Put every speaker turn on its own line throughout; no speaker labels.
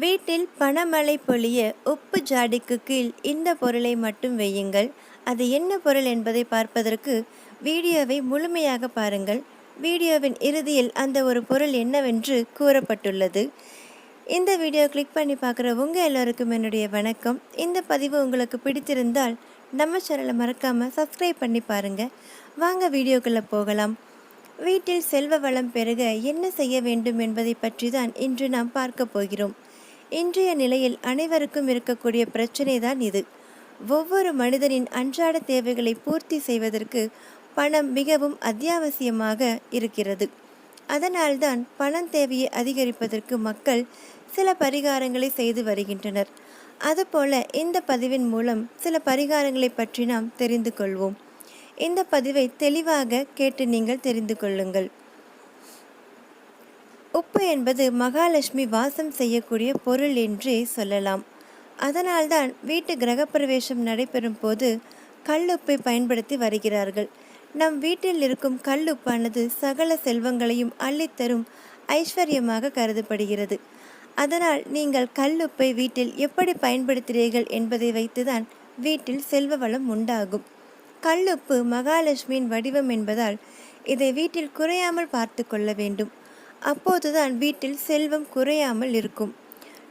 வீட்டில் பணமழை பொழிய உப்பு ஜாடிக்கு கீழ் இந்த பொருளை மட்டும் வையுங்கள். அது என்ன பொருள் என்பதை பார்ப்பதற்கு வீடியோவை முழுமையாக பாருங்கள். வீடியோவின் இறுதியில் அந்த ஒரு பொருள் என்னவென்று கூறப்பட்டுள்ளது. இந்த வீடியோ கிளிக் பண்ணி பார்க்குற உங்கள் எல்லோருக்கும் என்னுடைய வணக்கம். இந்த பதிவு உங்களுக்கு பிடித்திருந்தால் நம்ம சேனலை மறக்காமல் சப்ஸ்கிரைப் பண்ணி பாருங்கள் வாங்க வீடியோக்குள்ளே போகலாம். வீட்டில் செல்வ வளம் பெருக என்ன செய்ய வேண்டும் என்பதை பற்றி தான் இன்று நாம் பார்க்க போகிறோம். இன்றைய நிலையில் அனைவருக்கும் இருக்கக்கூடிய பிரச்சனை தான் இது. ஒவ்வொரு மனிதனின் அன்றாட தேவைகளை பூர்த்தி செய்வதற்கு பணம் மிகவும் அத்தியாவசியமாக இருக்கிறது. அதனால்தான் பணம் தேவையை அதிகரிப்பதற்கு மக்கள் சில பரிகாரங்களை செய்து வருகின்றனர். அதுபோல இந்த பதிவின் மூலம் சில பரிகாரங்களை பற்றி நாம் தெரிந்து கொள்வோம். இந்த பதிவை தெளிவாக கேட்டு நீங்கள் தெரிந்து கொள்ளுங்கள். உப்பு என்பது மகாலட்சுமி வாசம் செய்யக்கூடிய பொருள் என்றே சொல்லலாம். அதனால்தான் வீட்டு கிரகப்பிரவேசம் நடைபெறும் போது கல்லுப்பை பயன்படுத்தி வருகிறார்கள். நம் வீட்டில் இருக்கும் கல்லுப்பானது சகல செல்வங்களையும் அள்ளித்தரும் ஐஸ்வர்யமாக கருதப்படுகிறது. அதனால் நீங்கள் கல்லுப்பை வீட்டில் எப்படி பயன்படுத்துகிறீர்கள் என்பதை வைத்துதான் வீட்டில் செல்வ வளம் உண்டாகும். கல்லுப்பு மகாலட்சுமியின் வடிவம் என்பதால் இதை வீட்டில் குறையாமல் பார்த்து கொள்ள வேண்டும். அப்போதுதான் வீட்டில் செல்வம் குறையாமல் இருக்கும்.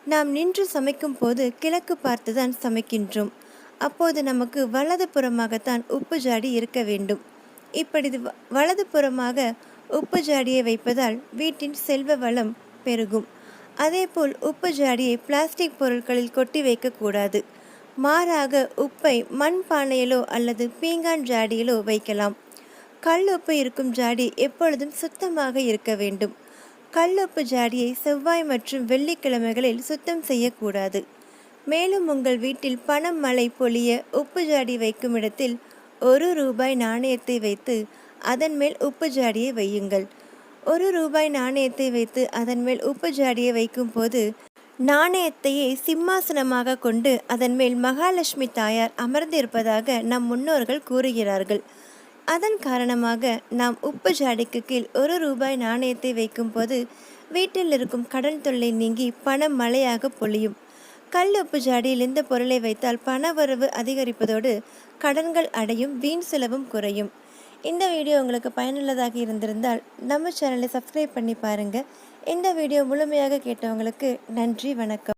நாம் நின்று சமைக்கும் போது கிழக்கு பார்த்துதான் சமைக்கின்றோம். அப்போது நமக்கு வலது புறமாகத்தான் உப்பு ஜாடி இருக்க வேண்டும். இப்படி வலது புறமாக உப்பு ஜாடியை வைப்பதால் வீட்டின் செல்வ வளம் பெருகும். அதேபோல் உப்பு ஜாடியை பிளாஸ்டிக் பொருட்களில் கொட்டி வைக்கக்கூடாது. மாறாக உப்பை மண் பானையிலோ அல்லது பீங்கான் ஜாடியிலோ வைக்கலாம். கல் உப்பு இருக்கும் ஜாடி எப்பொழுதும் சுத்தமாக இருக்க வேண்டும். கல்லுப்பு ஜாடியை செவ்வாய் மற்றும் வெள்ளிக்கிழமைகளில் சுத்தம் செய்யக்கூடாது. மேலும் உங்கள் வீட்டில் பணம் மழை பொழிய உப்பு ஜாடி வைக்கும் இடத்தில் ஒரு ரூபாய் நாணயத்தை வைத்து அதன் மேல் உப்பு ஜாடியை வையுங்கள். ஒரு ரூபாய் நாணயத்தை வைத்து அதன் மேல் உப்பு ஜாடியை வைக்கும் போது நாணயத்தையே சிம்மாசனமாக கொண்டு அதன் மேல் மகாலட்சுமி தாயார் அமர்ந்திருப்பதாக நம் முன்னோர்கள் கூறுகிறார்கள். அதன் காரணமாக நாம் உப்பு ஜாடிக்கு கீழ் ஒரு ரூபாய் நாணயத்தை வைக்கும் போது வீட்டில் இருக்கும் கடன் தொல்லை நீங்கி பணம் மழையாக பொழியும். கல் உப்பு ஜாடியில் இந்த பொருளை வைத்தால் பண வரவு அதிகரிப்பதோடு கடன்கள் அடையும் வீண் செலவும் குறையும். இந்த வீடியோ உங்களுக்கு பயனுள்ளதாக இருந்திருந்தால் நம்ம சேனலை சப்ஸ்கிரைப் பண்ணி பாருங்கள் இந்த வீடியோ முழுமையாக கேட்டவங்களுக்கு நன்றி வணக்கம்.